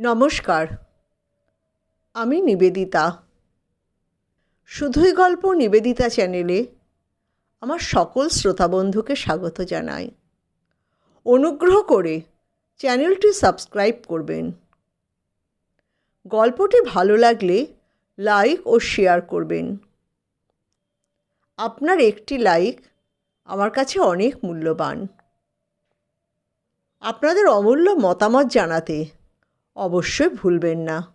নমস্কার। আমি নিবেদিতা। শুধুই গল্প নিবেদিতা চ্যানেলে আমার সকল শ্রোতা বন্ধুকে স্বাগত জানাই। অনুগ্রহ করে চ্যানেলটি সাবস্ক্রাইব করবেন। গল্পটি ভালো লাগলে লাইক ও শেয়ার করবেন। আপনার একটি লাইক আমার কাছে অনেক মূল্যবান। আপনাদের অমূল্য মতামত জানাতে অবশ্যই ভুলবেন না।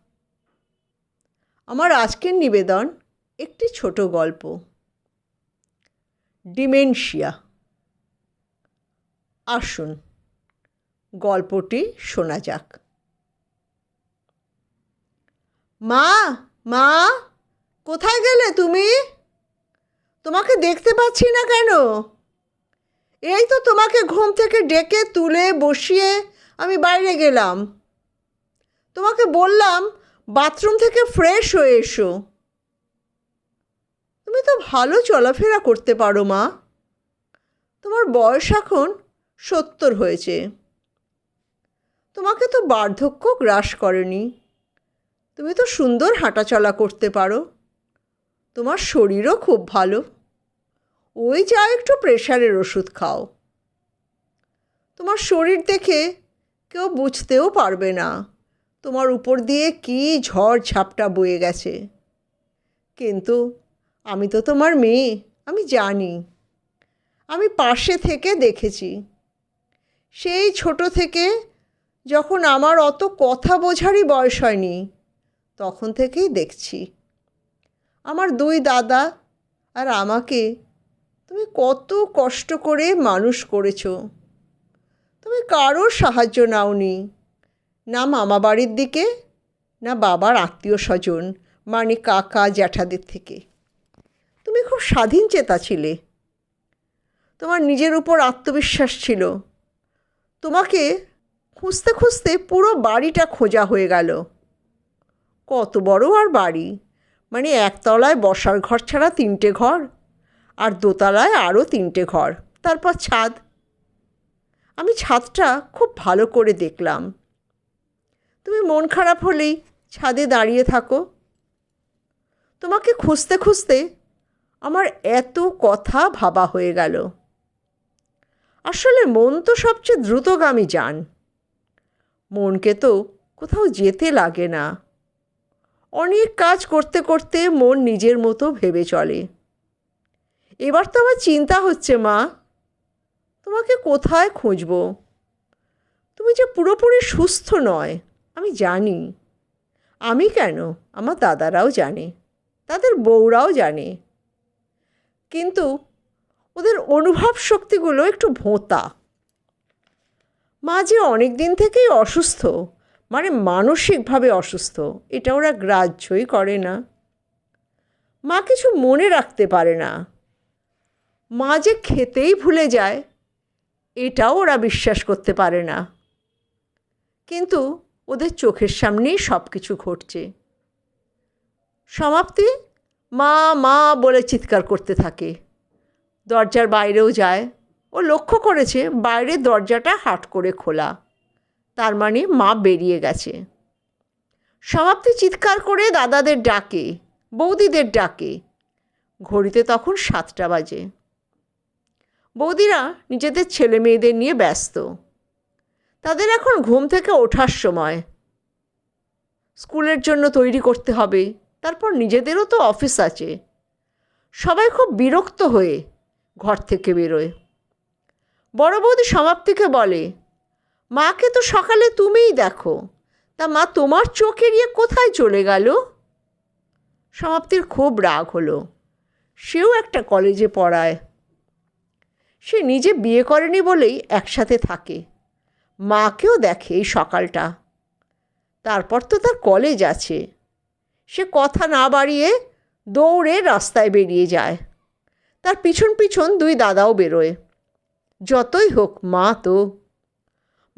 আমার আজকের নিবেদন একটি ছোট গল্প। ডিমেনশিয়া। আসুন, গল্পটি শোনা যাক। মা মা, কোথায় গেলে তুমি? তোমাকে দেখতে পাচ্ছি না কেন? এই তো তোমাকে ঘুম থেকে ডেকে তুলে বসিয়ে আমি বাইরে গেলাম। তোমাকে বললাম, বাথরুম থেকে ফ্রেশ হয়ে এসো। তুমি তো ভালো চলাফেরা করতে পারো, মা। তোমার বয়স এখন সত্তর হয়েছে। তোমাকে তো বার্ধক্য গ্রাস করেনি। তুমি তো সুন্দর হাঁটাচলা করতে পারো। তোমার শরীরও খুব ভালো। ওই যা একটু প্রেশারের ওষুধ খাও। তোমার শরীর দেখে কেউ বুঝতেও পারবে না। তোমার উপর দিয়ে কী ঝড় ঝাপটা বয়ে গেছে? কিন্তু আমি তো তোমার মেয়ে, আমি জানি। আমি পাশে থেকে দেখেছি। সেই ছোট থেকে যখন আমার অত কথা বোঝারই বয়স হয়নি, তখন থেকেই দেখছি। আমার দুই দাদা আর আমাকে তুমি কত কষ্ট করে মানুষ করেছ। তুমি কারোর সাহায্য নাওনি। না মামা বাড়ির দিকে, না বাবার আত্মীয় স্বজন মানে কাকা জ্যাঠাদের থেকে। তুমি খুব স্বাধীন চেতা ছিলে। তোমার নিজের উপর আত্মবিশ্বাস ছিল। তোমাকে খুঁজতে খুঁজতে পুরো বাড়িটা খোঁজা হয়ে গেল। কত বড় আর বাড়ি। মানে একতলায় বসার ঘর ছাড়া তিনটে ঘর, আর দোতলায় আরও তিনটে ঘর, তারপর ছাদ। আমি ছাদটা খুব ভালো করে দেখলাম। তুমি মন খারাপ হলেই ছাদে দাঁড়িয়ে থাকো। তোমাকে খুঁজতে খুঁজতে আমার এত কথা ভাবা হয়ে গেল। আসলে মন তো সবচেয়ে দ্রুতগামী যান। মনকে তো কোথাও যেতে লাগে না। অনেক কাজ করতে করতে মন নিজের মতো ভেবে চলে। এবার তো আমার চিন্তা হচ্ছে, মা। তোমাকে কোথায় খুঁজবো? তুমি যে পুরোপুরি সুস্থ নয়। আমি জানি। আমি কেন? আমার দাদারাও জানে। তাদের বউরাও জানে। কিন্তু ওদের অনুভব শক্তিগুলো একটু ভোঁতা। মা যে অনেক দিন থেকেই অসুস্থ মানে মানসিকভাবে অসুস্থ, এটা ওরা গ্রাহ্যই করে না। মা কিছু মনে রাখতে পারে না। মা যে খেতেই ভুলে যায়, এটাও ওরা বিশ্বাস করতে পারে না। কিন্তু ওদের চোখের সামনেই সব কিছু ঘটছে। সমাপ্তি? মা মা বলে চিৎকার করতে থাকে। দরজার বাইরেও যায়। ও লক্ষ্য করেছে বাইরের দরজাটা হাট করে খোলা। তার মানে মা বেরিয়ে গেছে। সমাপ্তি চিৎকার করে দাদাদের ডাকে, বৌদিদের ডাকে। ঘড়িতে তখন সাতটা বাজে। বৌদিরা নিজেদের ছেলে মেয়েদের নিয়ে ব্যস্ত। তাদের এখন ঘুম থেকে ওঠার সময়। স্কুলের জন্য তৈরি করতে হবে, তারপর নিজেদেরও তো অফিস আছে। সবাই খুব বিরক্ত হয়ে ঘর থেকে বেরোয়। বড় বৌদি সমাপ্তিকে বলে, মাকে তো সকালে তুমিই দেখো, তা মা তোমার চোখ এড়িয়ে কোথায় চলে গেল? সমাপ্তির খুব রাগ হলো। সেও একটা কলেজে পড়ায়। সে নিজে বিয়ে করেনি বলেই একসাথে থাকে। মাকেও দেখে এই সকালটা। তারপর তো তার কলেজ আছে। সে কথা না বাড়িয়ে দৌড়ে রাস্তায় বেরিয়ে যায়। তার পিছন পিছন দুই দাদাও বেরোয়। যতই হোক মা তো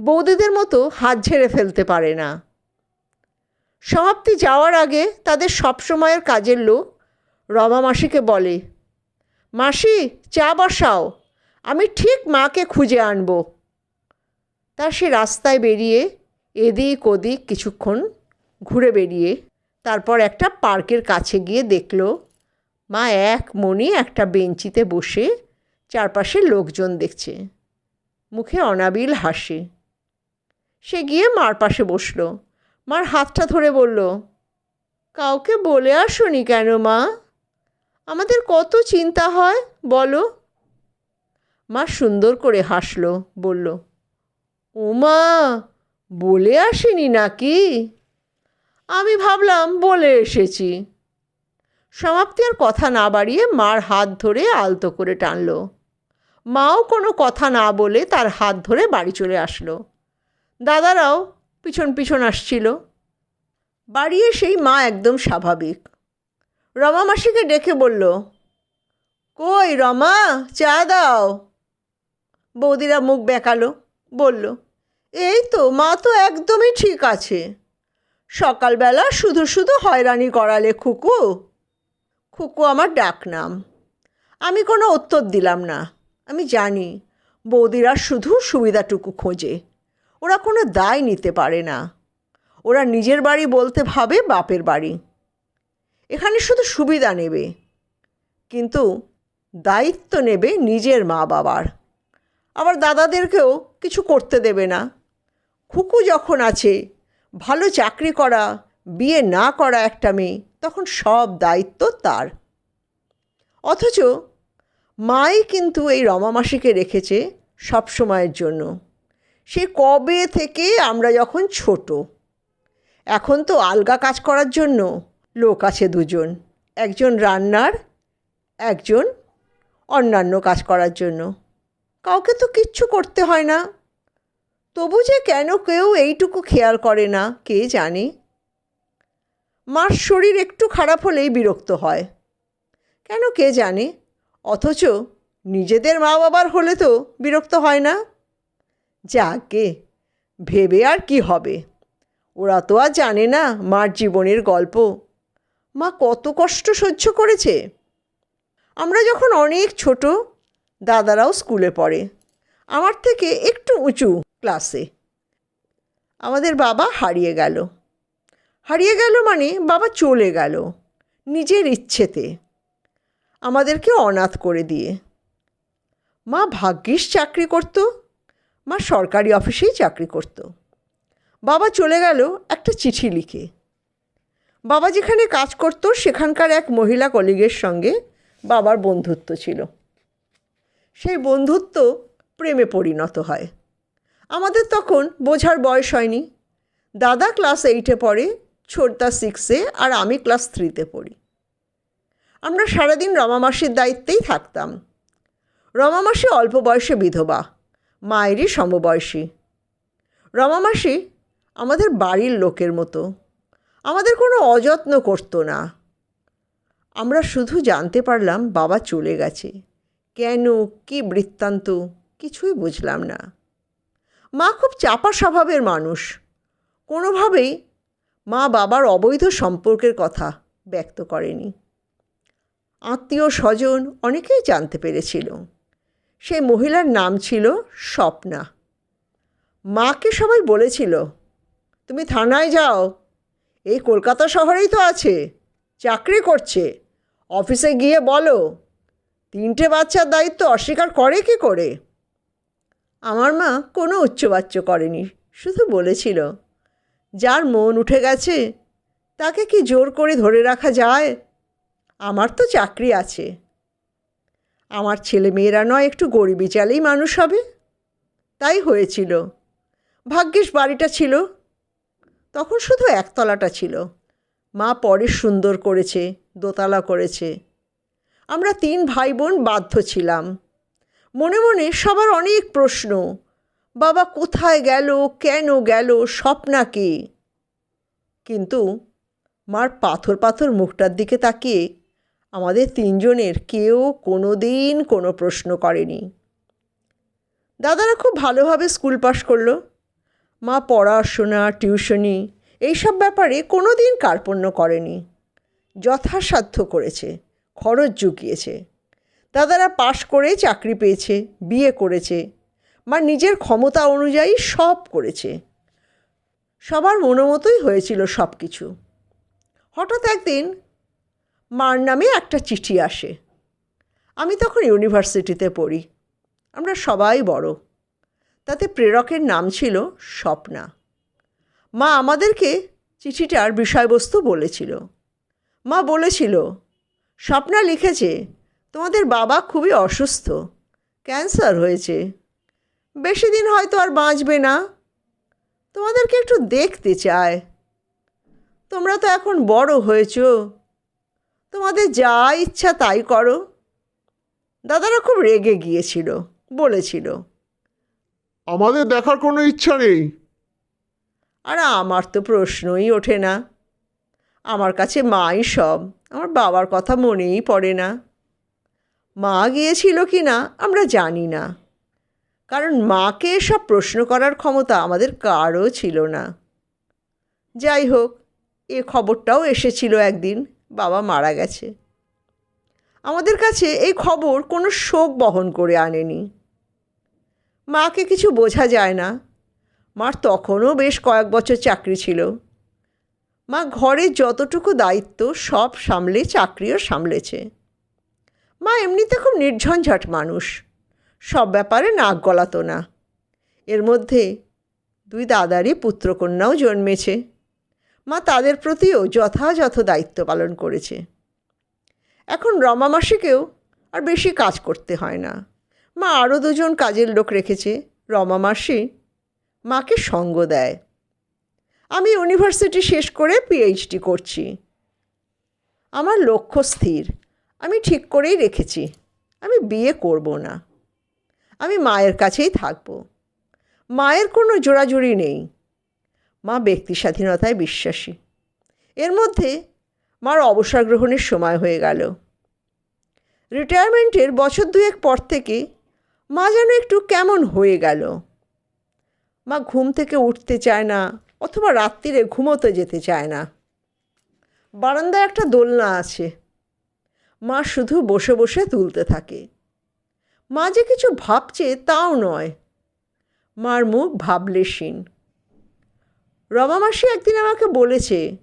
বৌদিদের মতো হাত ঝেড়ে ফেলতে পারে না। সমাপ্তি যাওয়ার আগে তাদের সবসময়ের কাজের লোক রমা মাসিকে বলে, মাসি, চা বসাও। আমি ঠিক মাকে খুঁজে আনব। তা সে রাস্তায় বেরিয়ে এদিক ওদিক কিছুক্ষণ ঘুরে বেরিয়ে তারপর একটা পার্কের কাছে গিয়ে দেখল, মা এক মনে একটা বেঞ্চিতে বসে চারপাশে লোকজন দেখছে। মুখে অনাবিল হাসি। সে গিয়ে মার পাশে বসল। মার হাতটা ধরে বলল, কাউকে বলে আসনি কেন মা? আমাদের কত চিন্তা হয়, বলো? মা সুন্দর করে হাসলো, বলল ও মা বলে আসেনি নাকি? আমি ভাবলাম, বলে এসেছি। সমাপ্তি আর কথা না বাড়িয়ে মার হাত ধরে আলতো করে টানল। মাও কোনো কথা না বলে তার হাত ধরে বাড়ি চলে আসলো। দাদারাও পিছন পিছন আসছিল। বাড়ি এসেই মা একদম স্বাভাবিক। রমা মাসিকে ডেকে বলল, কই রমা, চা দাও। বৌদিরা মুখ বেঁকালো, বলল এই তো, মা তো একদমই ঠিক আছে। সকালবেলা শুধু শুধু হয়রানি করালে খুকু। খুকু আমার ডাক নাম। আমি কোনো উত্তর দিলাম না। আমি জানি, বৌদিরা শুধু সুবিধাটুকু খোঁজে। ওরা কোনো দায় নিতে পারে না। ওরা নিজের বাড়ি বলতে ভাবে বাপের বাড়ি। এখানে শুধু সুবিধা নেবে। কিন্তু দায়িত্ব নেবে নিজের মা বাবার আবার দাদাদেরকেও কিছু করতে দেবে না। খুকু যখন আছে, ভালো চাকরি করা, বিয়ে না করা একটা মেয়ে, তখন সব দায়িত্ব তার। অথচ মাই কিন্তু এই রমা মাসিকে রেখেছে সব সময়ের জন্য। সে কবে থেকে আমরা যখন ছোট, এখন তো আলগা কাজ করার জন্য লোক আছে দুজন, একজন রান্নার, একজন অন্যান্য কাজ করার জন্য। কাউকে তো কিচ্ছু করতে হয় না। তবু যে কেন কেউ এইটুকু খেয়াল করে না, কে জানে? মার শরীর একটু খারাপ হলেই বিরক্ত হয়। কেন কে জানে? অথচ নিজেদের মা বাবার হলে তো বিরক্ত হয় না। যাকে, ভেবে আর কি হবে? ওরা তো আর জানে না মার জীবনের গল্প। মা কত কষ্ট সহ্য করেছে। আমরা যখন অনেক ছোট, দাদারাও স্কুলে পড়ে। আমার থেকে একটু উঁচু। ক্লাসে আমাদের বাবা হারিয়ে গেল। হারিয়ে গেল মানে বাবা চলে গেল, নিজের ইচ্ছেতে। আমাদেরকে অনাথ করে দিয়ে। মা ভাগ্যিস চাকরি করতো, মা সরকারি অফিসেই চাকরি করত। বাবা চলে গেল একটা চিঠি লিখে। বাবা যেখানে কাজ করত, সেখানকার এক মহিলা কলিগের সঙ্গে বাবার বন্ধুত্ব ছিল। সেই বন্ধুত্ব প্রেমে পরিণত হয়। আমাদের তখন বোঝার বয়স হয়নি। দাদা ক্লাস এইটে পড়ে, ছোটদা সিক্সে আর আমি ক্লাস থ্রিতে পড়ি। আমরা সারাদিন রমামাসির দায়িত্বেই থাকতাম। রমামাসি অল্প বয়সে বিধবা, মায়েরই সমবয়সী। রমামাসি আমাদের বাড়ির লোকের মতো, আমাদের কোনো অযত্ন করতো না। আমরা শুধু জানতে পারলাম বাবা চলে গেছে। কেন, কি বৃত্তান্ত, কিছুই বুঝলাম না। মা খুব চাপা স্বভাবের মানুষ। কোনোভাবেই মা বাবার অবৈধ সম্পর্কের কথা ব্যক্ত করেনি। আত্মীয় স্বজন অনেকেই জানতে পেরেছিল। সেই মহিলার নাম ছিল স্বপ্না। মাকে সবাই বলেছিল, তুমি থানায় যাও। এই কলকাতা শহরেই তো আছে। চাকরি করছে। অফিসে গিয়ে বলো, তিনটে বাচ্চার দায়িত্ব অস্বীকার করে কি করে? আমার মা কোনো উচ্চবাচ্য করেনি, শুধু বলেছিল, যার মন উঠে গেছে, তাকে কি জোর করে ধরে রাখা যায়? আমার তো চাকরি আছে। আমার ছেলে মেয়েরা নয়, একটু গরিবি চালেই মানুষ হবে। তাই হয়েছিল। ভাগ্যিস বাড়িটা ছিল। তখন শুধু একতলাটা ছিল। মা পরে সুন্দর করেছে, দোতলা করেছে। আমরা তিন ভাই বোন বাধ্য ছিলাম। মনে মনে সবার অনেক প্রশ্ন। বাবা কোথায় গেল, কেন গেল স্বপ্নাকে কিন্তু মার পাথর পাথর মুখটার দিকে তাকিয়ে আমাদের তিনজনের কেউ কোনো দিন কোনো প্রশ্ন করেনি। দাদারা খুব ভালোভাবে স্কুল পাশ করল। মা পড়াশোনা, টিউশনি এইসব ব্যাপারে কোনো দিন কার্পণ্য করেনি। যথাসাধ্য করেছে, খরচ জুগিয়েছে। দাদারা পাশ করে চাকরি পেয়েছে, বিয়ে করেছে। মা নিজের ক্ষমতা অনুযায়ী সব করেছে। সবার মনোমতোই হয়েছিল সব কিছু হঠাৎ একদিন মার নামে একটা চিঠি আসে। আমি তখন ইউনিভার্সিটিতে পড়ি। আমরা সবাই বড়। তাতে প্রেরকের নাম ছিল স্বপ্না। মা আমাদেরকে চিঠিটার বিষয়বস্তু বলেছিল। মা বলেছিল, স্বপ্না লিখেছে তোমাদের বাবা খুবই অসুস্থ। ক্যান্সার হয়েছে। বেশি দিন হয়তো আর বাঁচবে না। তোমাদেরকে একটু দেখতে চায় তোমরা তো এখন বড় হয়েছ। তোমাদের যা ইচ্ছা তাই করো। দাদারা খুব রেগে গিয়েছিল বলেছিল। আমাদের দেখার কোনো ইচ্ছা নেই। আর আমার তো প্রশ্নই ওঠে না। আমার কাছে মাই সব। আমার বাবার কথা মনেই পড়ে না। মা গিয়েছিল কি না, আমরা জানি না। কারণ মাকে এসব প্রশ্ন করার ক্ষমতা আমাদের কারও ছিল না। যাই হোক, এ খবরটাও এসেছিল একদিন, বাবা মারা গেছে। আমাদের কাছে এই খবর কোনো শোক বহন করে আনেনি। মাকে কিছু বোঝা যায় না। মার তখনও বেশ কয়েক বছর চাকরি ছিল। মা ঘরের যতটুকু দায়িত্ব সব সামলে চাকরিও সামলেছে। মা এমনিতে খুব নির্ঝঞ্ঝাট মানুষ। সব ব্যাপারে নাক গলাতো না। এর মধ্যে দুই দাদারই পুত্রকন্যাও জন্মেছে। মা তাদের প্রতিও যথাযথ দায়িত্ব পালন করেছে। এখন রমা মাসিকেও আর বেশি কাজ করতে হয় না। মা আরও দুজন কাজের লোক রেখেছে। রমা মাসি মাকে সঙ্গ দেয়। আমি ইউনিভার্সিটি শেষ করে পিএইচডি করছি। আমার লক্ষ্য স্থির। আমি ঠিক করেই রেখেছি। আমি বিয়ে করব না। আমি মায়ের কাছেই থাকব। মায়ের কোনো জোড়াজুড়ি নেই। মা ব্যক্তি স্বাধীনতায় বিশ্বাসী। এর মধ্যে মার অবসর গ্রহণের সময় হয়ে গেল। রিটায়ারমেন্টের বছর দুয়েক পর থেকে মা যেন একটু কেমন হয়ে গেল। মা ঘুম থেকে উঠতে চায় না অথবা রাত্রিরে ঘুমোতে যেতে চায় না। বারান্দায় একটা দোলনা আছে। মা শুধু বসে বসে তুলতে থাকে। মা যে কিছু ভাবছে তাও নয়। মার মুখ ভাবলেশীন রমা মাসি একদিন আমাকে বলেছে,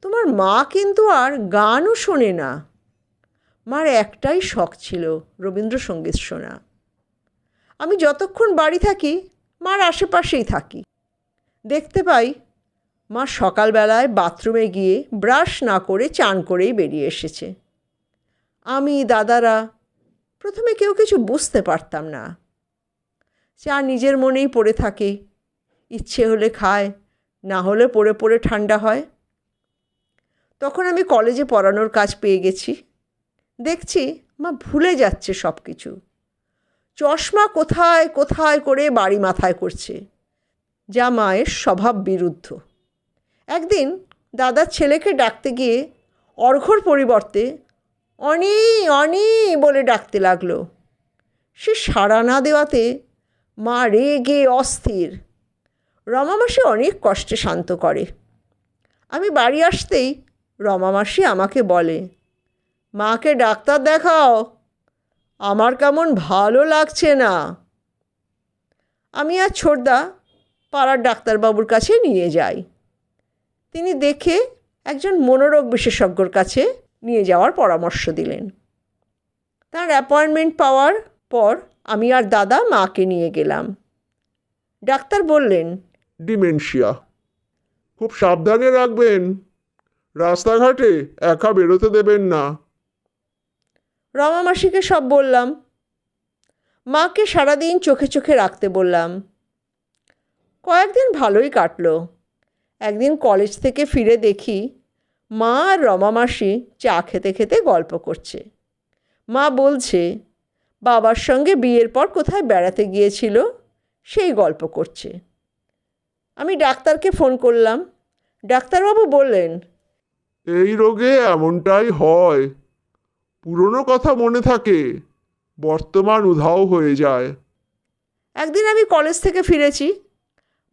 তোমার মা কিন্তু আর গানও শোনে না। মার একটাই শখ ছিল, রবীন্দ্রসঙ্গীত শোনা। আমি যতক্ষণ বাড়ি থাকি, মার আশেপাশেই থাকি। দেখতে পাই, মা সকালবেলায় বাথরুমে গিয়ে ব্রাশ না করে চান করেই বেরিয়ে এসেছে। আমি, দাদারা, প্রথমে কেউ কিছু বুঝতে পারতাম না। চা নিজের মনেই পড়ে থাকে। ইচ্ছে হলে খায়, না হলে পড়ে পড়ে ঠান্ডা হয়। তখন আমি কলেজে পড়ানোর কাজ পেয়ে গেছি। দেখছি মা ভুলে যাচ্ছে সব কিছু চশমা কোথায় কোথায় করে বাড়ি মাথায় করছে। যা মায়ের স্বভাব বিরুদ্ধ। একদিন দাদার ছেলেকে ডাকতে গিয়ে অর্ঘর পরিবর্তে অনি অনি বলে ডাকতে লাগল। সে সাড়া না দেওয়াতে মা রেগে অস্থির। রমামাসি অনেক কষ্টে শান্ত করে। আমি বাড়ি আসতেই রমামাসি আমাকে বলে, মাকে ডাক্তার দেখাও। আমার কেমন ভালো লাগছে না। আমি আর ছোটদা পাড়ার ডাক্তারবাবুর কাছে নিয়ে যাই। তিনি দেখে একজন মনোরোগ বিশেষজ্ঞর কাছে নিয়ে যাওয়ার পরামর্শ দিলেন। তার অ্যাপয়েন্টমেন্ট পাওয়ার পর আমি আর দাদা মাকে নিয়ে গেলাম। ডাক্তার বললেন ডিমেনশিয়া খুব সাবধানে রাখবেন। রাস্তাঘাটে একা বেরোতে দেবেন না। রমা মাসিকে সব বললাম। মাকে সারাদিন চোখে চোখে রাখতে বললাম। কয়েকদিন ভালোই কাটলো। একদিন কলেজ থেকে ফিরে দেখি মা আর রমা মাসি চা খেতে খেতে গল্প করছে। মা বলছে বাবার সঙ্গে বিয়ের পর কোথায় বেড়াতে গিয়েছিল? সেই গল্প করছে। আমি ডাক্তারকে ফোন করলাম। ডাক্তারবাবু বললেন এই রোগে এমনটাই হয়। পুরনো কথা মনে থাকে বর্তমান উধাও হয়ে যায়। একদিন আমি কলেজ থেকে ফিরেছি।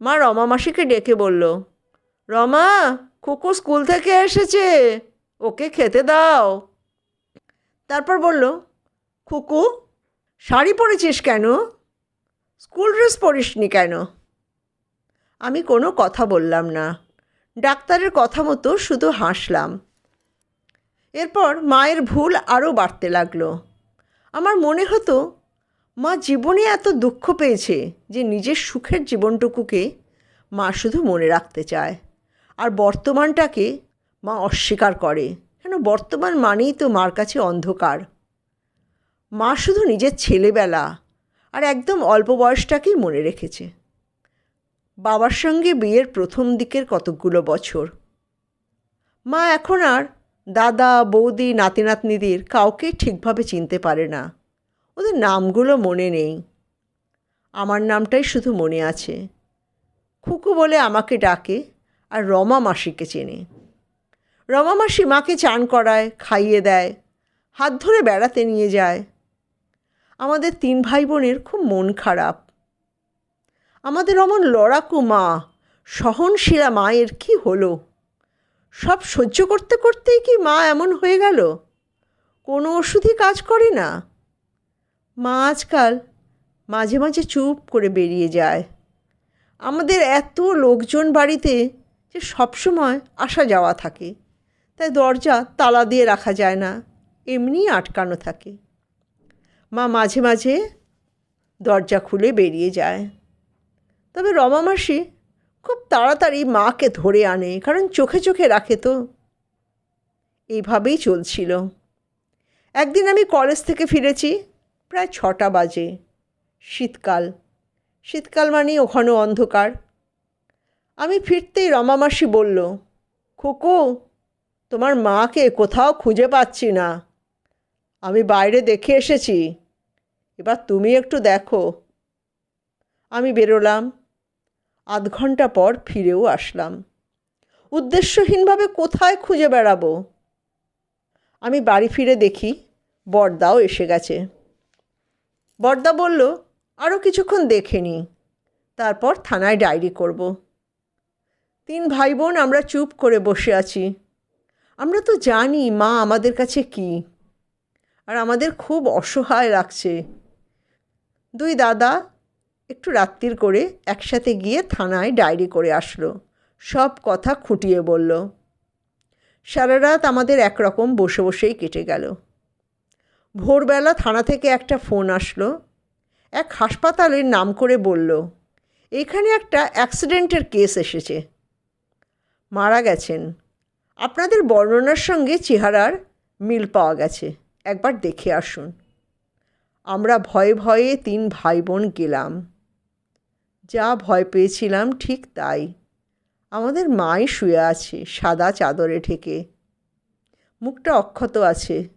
মা রমা মাসিকে ডেকে বলল রমা খুকু স্কুল থেকে এসেছে। ওকে খেতে দাও। তারপর বলল খুকু শাড়ি পরেছিস কেন? স্কুল ড্রেস পরিসনি কেন? আমি কোনো কথা বললাম না। ডাক্তারের কথা মতো শুধু হাসলাম। এরপর মায়ের ভুল আরও বাড়তে লাগল। আমার মনে হতো, মা জীবনে এত দুঃখ পেয়েছে যে নিজের সুখের জীবনটুকুকে মা শুধু মনে রাখতে চায়। আর বর্তমানটাকে মা অস্বীকার করে। কেন? বর্তমান মানেই তো মার কাছে অন্ধকার। মা শুধু নিজের ছেলেবেলা আর একদম অল্প বয়সটাকেই মনে রেখেছে। বাবার সঙ্গে বিয়ের প্রথম দিকের কতকগুলো বছর। মা এখন আর দাদা, বৌদি নাতি নাতনিদের কাউকে ঠিকভাবে চিনতে পারে না। ওদের নামগুলো মনে নেই। আমার নামটাই শুধু মনে আছে। খুকু বলে আমাকে ডাকে। আর রমা মাসিকে চেনে। রমা মাসি মাকে চান করায়, খাইয়ে দেয়, হাত ধরে বেড়াতে নিয়ে যায়। আমাদের তিন ভাই বোনের খুব মন খারাপ। আমাদের অমন লড়াকু মা, সহনশীলা মায়ের কি হলো? সব সহ্য করতে করতেই কি মা এমন হয়ে গেল? কোনো ওষুধই কাজ করে না। মা আজকাল মাঝে মাঝে চুপ করে বেরিয়ে যায়। আমাদের এত লোকজন বাড়িতে যে সবসময় আসা যাওয়া থাকে। তাই দরজা তালা দিয়ে রাখা যায় না, এমনিই আটকানো থাকে। মা মাঝে মাঝে দরজা খুলে বেরিয়ে যায়। তবে রমা মাসি খুব তাড়াতাড়ি মাকে ধরে আনে, কারণ চোখে চোখে রাখে তো। এইভাবেই চলছিল। একদিন আমি কলেজ থেকে ফিরেছি, প্রায় ছটা বাজে। শীতকাল। শীতকাল মানেই ওখানে অন্ধকার। আমি ফিরতেই রমা মাসি বলল, খোকো, তোমার মাকে কোথাও খুঁজে পাচ্ছি না। আমি বাইরে দেখে এসেছি। এবার তুমি একটু দেখো। আমি বেরোলাম। আধ ঘণ্টা পর ফিরেও আসলাম। উদ্দেশ্যহীনভাবে কোথায় খুঁজে বেড়াবো? আমি বাড়ি ফিরে দেখি বর্দাও এসে গেছে। বর্দা বলল আরও কিছুক্ষণ দেখে নি। তারপর থানায় ডায়েরি করব। তিন ভাই বোন আমরা চুপ করে বসে আছি। আমরা তো জানি মা আমাদের কাছে কি, আর আমাদের খুব অসহায় লাগছে। দুই দাদা একটু রাত্রির করে একসাথে গিয়ে থানায় ডায়েরি করে আসলো, সব কথা খুঁটিয়ে বলল। সারা রাত আমাদের একরকম বসে বসেই কেটে গেল। ভোরবেলা থানা থেকে একটা ফোন আসলো, এক হাসপাতালের নাম করে বলল, এখানে একটা অ্যাক্সিডেন্টের কেস এসেছে। মারা গেছেন। আপনাদের বর্ণনার সঙ্গে চেহারার মিল পাওয়া গেছে। একবার দেখে আসুন। আমরা ভয়ে ভয়ে তিন ভাই বোন গেলাম। যা ভয় পেয়েছিলাম ঠিক তাই। আমাদের মাই শুয়ে আছে সাদা চাদরে ঠেকে মুখটা অক্ষত আছে।